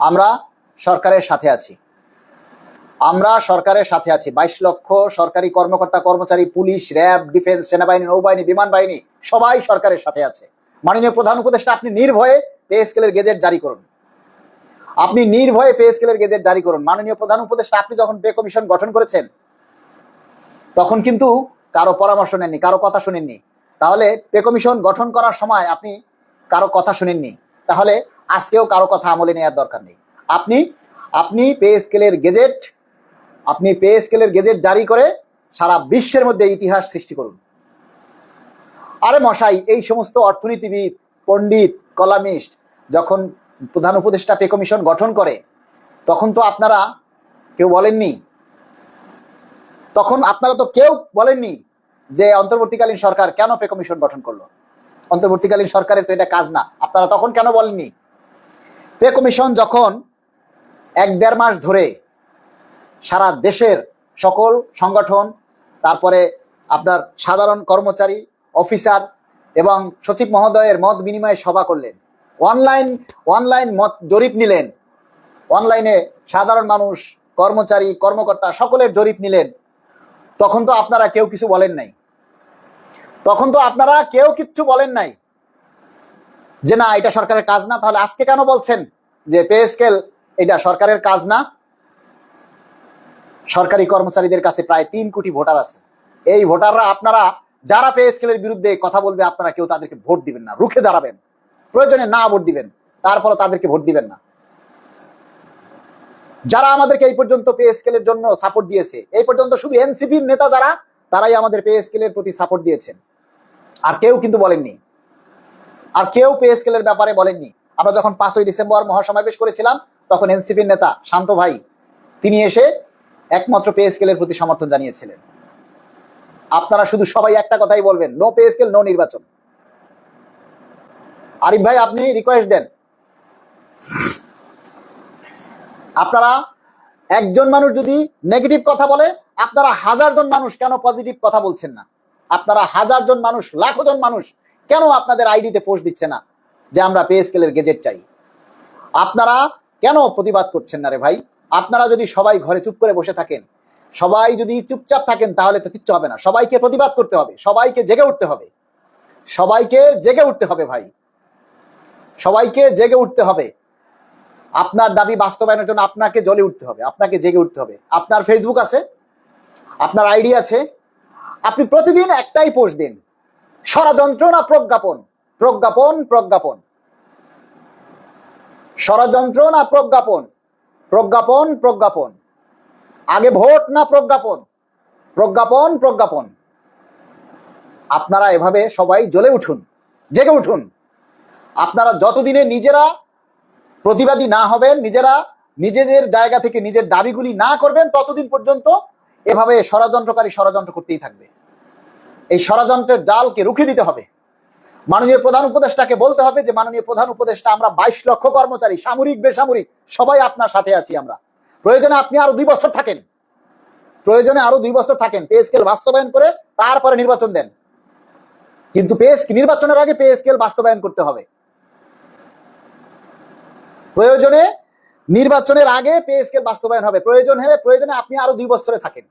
আমরা সরকারের সাথে আছি। আমরা সরকারের সাথে আছি। বাইশ লক্ষ সরকারি কর্মকর্তা, কর্মচারী, পুলিশ, র্যাব, ডিফেন্স, সেনাবাহিনী, নৌবাহিনী বিমান বাহিনী সবাই সরকারের সাথে আছে। মাননীয় প্রধান উপদেষ্টা, আপনি নির্ভয়ে পে স্কেলের গেজেট জারি করুন। আপনি নির্ভয়ে পে স্কেলের গেজেট জারি করুন। মাননীয় প্রধান উপদেষ্টা, আপনি যখন পে কমিশন গঠন করেছেন, তখন কিন্তু কারও পরামর্শ নেননি, কারও কথা শুনেননি। তাহলে পে কমিশন গঠন করার সময় আপনি কারও কথা শুনেননি। তাহলে আজকেও কারও কথা আমলে নেওয়ার দরকার নেই। আপনি আপনি পে স্কেলের গেজেট, আপনি পে স্কেলের গেজেট জারি করে সারা বিশ্বের মধ্যে ইতিহাস সৃষ্টি করুন। আরে মশাই, এই সমস্ত অর্থনীতিবিদ, পণ্ডিত, কলামিস্ট যখন প্রধান উপদেষ্টা পে কমিশন গঠন করে, তখন তো আপনারা কেউ বলেননি। তখন আপনারা তো কেউ বলেননি যে অন্তর্বর্তীকালীন সরকার কেন পে কমিশন গঠন করল। অন্তর্বর্তীকালীন সরকারের তো এটা কাজ না। আপনারা তখন কেন বলেননি? পে কমিশন যখন এক দেড় মাস ধরে সারা দেশের সকল সংগঠন, তারপরে আপনার সাধারণ কর্মচারী, অফিসার এবং সচিব মহোদয়ের মত বিনিময়ে সভা করলেন। অনলাইন অনলাইন মত জরিপ নিলেন। অনলাইনে সাধারণ মানুষ, কর্মচারী, কর্মকর্তা সকলের জরিপ নিলেন। তখন তো আপনারা কেউ কিছু বলেন নাই। তখন তো আপনারা কেউ কিচ্ছু বলেন নাই। যে না, এটা সরকারের কাজ না, তাহলে আজকে কেন বলছেন যে পে স্কেল, এটা সরকারের কাজ না? সরকারি কর্মচারীদের কাছে প্রায় তিন কোটি ভোটার আছে। এই ভোটাররা আপনারা, যারা পে স্কেলের বিরুদ্ধে কথা বলবে, আপনারা কেউ তাদেরকে ভোট দিবেন না, রুখে দাঁড়াবেন। প্রয়োজনে না ভোট দিবেন তারপরে তাদেরকে ভোট দিবেন না। যারা আমাদেরকে এই পর্যন্ত পে স্কেলের জন্য সাপোর্ট দিয়েছে, এই পর্যন্ত শুধু এনসিপির নেতা যারা, তারাই আমাদের পে স্কেলের প্রতি সাপোর্ট দিয়েছেন। আর কেউ কিন্তু বলেননি। আর কেউ পে স্কেলের ব্যাপারে বলেননি। আমরা যখন পাঁচই ডিসেম্বর মহাসমাবেশ করেছিলাম, তখন এনসিপির নেতা শান্ত ভাই, তিনি এসে একমাত্র পে স্কেলের প্রতি সমর্থন জানিয়েছিলেন। আপনারা শুধু সবাই একটা কথাই বলবেন নো পে স্কেল নো নির্বাচন। আরিফ ভাই, আপনি রিকোয়েস্ট দেন। আপনারা একজন মানুষ যদি নেগেটিভ কথা বলে, আপনারা হাজার জন মানুষ কেন পজিটিভ কথা বলছেন না? আপনারা হাজার জন মানুষ, লাখো জন মানুষ কেন আপনাদের আইডিতে পোস্ট দিচ্ছে না? যে আমরা পে স্কেলের গেজেট চাই। আপনারা কেন প্রতিবাদ করছেন না রে ভাই? আপনারা যদি সবাই ঘরে চুপ করে বসে থাকেন, সবাই যদি চুপচাপ থাকেন, তাহলে তো কিচ্ছু হবে না। সবাইকে প্রতিবাদ করতে হবে, সবাইকে জেগে উঠতে হবে। সবাইকে জেগে উঠতে হবে ভাই। সবাইকে জেগে উঠতে হবে। আপনার দাবি বাস্তবায়নের জন্য আপনাকে জ্বলে উঠতে হবে, আপনাকে জেগে উঠতে হবে। আপনার ফেসবুক আছে, আপনার আইডি আছে। আপনি প্রতিদিন একটাই পোস্ট দিন। ষড়যন্ত্র না প্রজ্ঞাপন প্রজ্ঞাপন প্রজ্ঞাপন। ষড়যন্ত্র না প্রজ্ঞাপন প্রজ্ঞাপন প্রজ্ঞাপন। আগে ভোট না প্রজ্ঞাপন? প্রজ্ঞাপন প্রজ্ঞাপন। আপনারা এভাবে সবাই জ্বলে উঠুন, জেগে উঠুন। আপনারা যতদিনে নিজেরা প্রতিবাদী না হবেন, নিজেরা নিজেদের জায়গা থেকে নিজের দাবিগুলি না করবেন, ততদিন পর্যন্ত এভাবে ষড়যন্ত্রকারী ষড়যন্ত্র করতেই থাকবে। এই ষড়যন্ত্রের জালকে রুখে দিতে হবে। মাননীয় প্রধান উপদেষ্টাকে বলতে হবে যে, মাননীয় প্রধান উপদেষ্টা, আমরা বাইশ লক্ষ কর্মচারী, সামরিক, বেসামরিক, সবাই আপনার সাথে আছি আমরা। প্রয়োজনে আপনি আরও দুই বছর থাকেন। প্রয়োজনে আরও দুই বছর থাকেন। পে স্কেল বাস্তবায়ন করে তারপরে নির্বাচন দেন। কিন্তু পে নির্বাচনের আগে পে স্কেল বাস্তবায়ন করতে হবে। প্রয়োজনে নির্বাচনের আগে পে স্কেল বাস্তবায়ন হবে। প্রয়োজন হলে, প্রয়োজনে আপনি আরও দুই বছরে থাকেন।